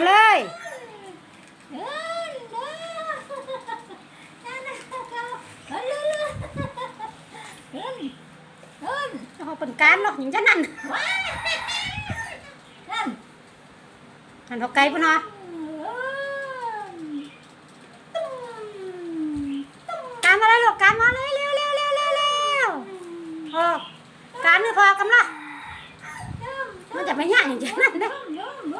ยเดินเดินนั่นน่ะเขาเดินเดินเดินเดินเขาเป็นการหรอกอย่างจะนั่นว้ายนั่นเขาไกลปุ่นเนาะตุ้มตุ้มการมาเลยลูกการมาเลยเร็วเร็วเร็วเร็วเร็วโอ้การนี่พอกำละมันจะไม่ยากอย่างจะนั่นเด้อมันขี้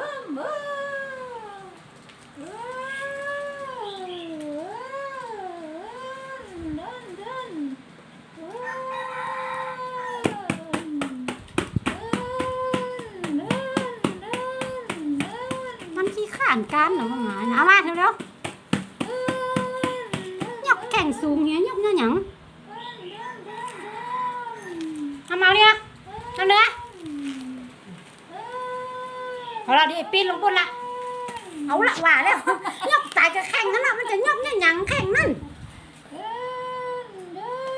านการเหรอมึงหมาเอามาเร็วเร็วๆยกแข่งสูงเงี้ยยกเนี่ยหยังเอามาเนี่ยเอาเนื้อเอาละดิปีนลงบนละเอาละว่าแล้วยกตายกับแข่งนั่นละมันจะยกเนี่ยหยังแข่งนั่น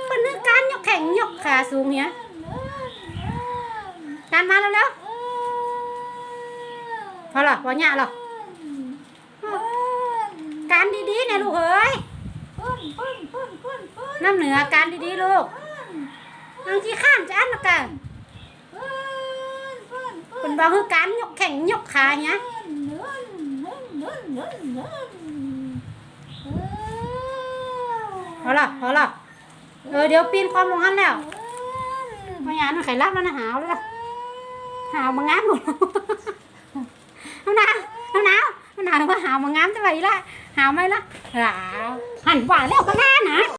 เป็นเรื่อการยกแข่งยกขาสูงเนี้ยการมาเร็วๆพอหรอพอเนี่ยหรอการดีๆเนะลูกเอ้ยน้ำเหนือการดีๆลูกบางทีข้ามจะอันละกันเป็นบอกคือการยกแข่งยกขาเนี้ยพอหรอพอหรอเออเดี๋ยวปีนความลงหันแล้วพยานมันไข่รับแล้วนะหาวเลยล่ะหาวมางามหมดน้ำหนาวน้ำหนาหาวว่าหาวมางามจะไหวละหาวไหมละหาหันว่าแล้วก็น่านะ